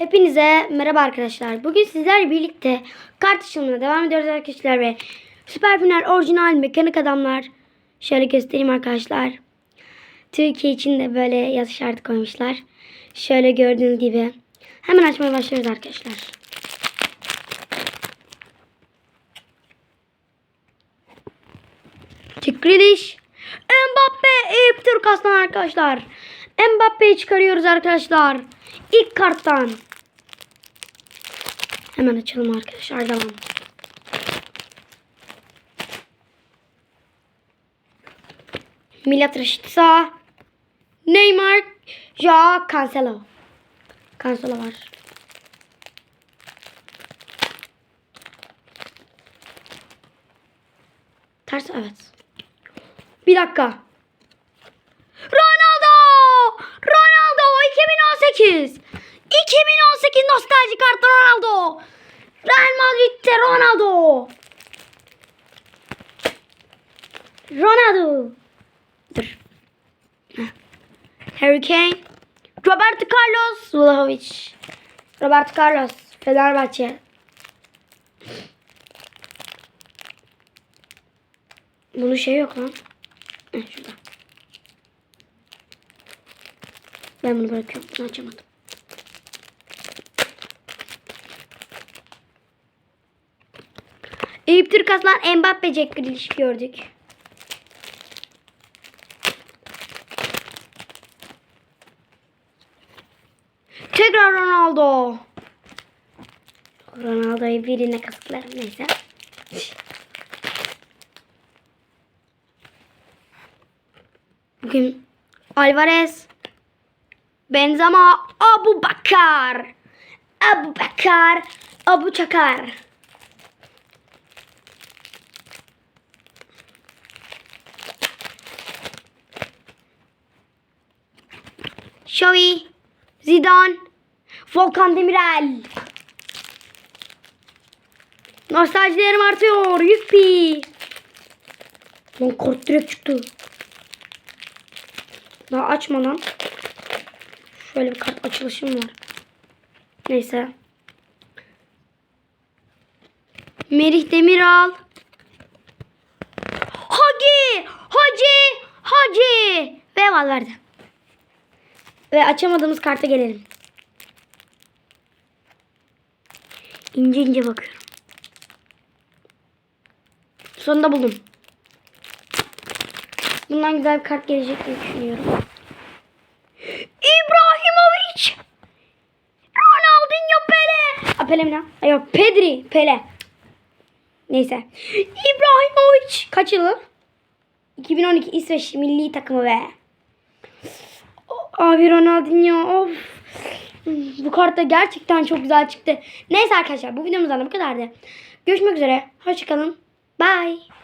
Hepinize merhaba arkadaşlar. Bugün sizlerle birlikte kart açılımına devam ediyoruz arkadaşlar ve Süper Final orijinal mekanik adamlar şöyle göstereyim arkadaşlar. Türkiye için de böyle yazı işareti koymuşlar. Şöyle gördüğünüz gibi. Hemen açmaya başlıyoruz arkadaşlar. Çikriliş. Eyüp Türk Aslan arkadaşlar. Mbappe'yi çıkarıyoruz arkadaşlar. İlk karttan. Hemen açalım arkadaşlar. Devam. Milat Rashica. Neymar. Ja Cancelo. Cancelo var. Ters evet. Bir dakika. Ronaldo. Ronaldo. Dur. Harry Kane. Roberto Carlos Vlahovic. Roberto Carlos Fenerbahçe. Bunun şey yok lan. Şurada. Ben bunu bırakıyorum. Bunu açamadım. Eyüp Türk Aslan Mbappe Jack Grealish gördük. Tekrar Ronaldo. Ronaldo'yu birine kasıklarım neyse. Bugün Alvarez, Benzema, Abu Bakar, Abu Bakar, Abu Çakar. Xavi, Zidane, Volkan Demirel. Nostaljilerim artıyor. Yuppi. Lan kart direkt çıktı. Daha açmadan şöyle bir kart açılışım var. Neyse. Merih Demiral. Hagi! Hacı! Hacı! Ve Valverde. Ve açamadığımız karta gelelim. İnce ince bakıyorum. Sonunda buldum. Bundan güzel bir kart gelecek diye düşünüyorum. İbrahimovic! Ronaldinho Pele! A, Pele mi lan? Ay, Yok Pedri Pele. Neyse. İbrahimovic kaç yılı? 2012 İsveç milli takımı be. Abi Ronaldinho of. Bu kart da gerçekten çok güzel çıktı. Neyse arkadaşlar bu videomuzdan da bu kadardı. Görüşmek üzere. Hoşçakalın. Bye.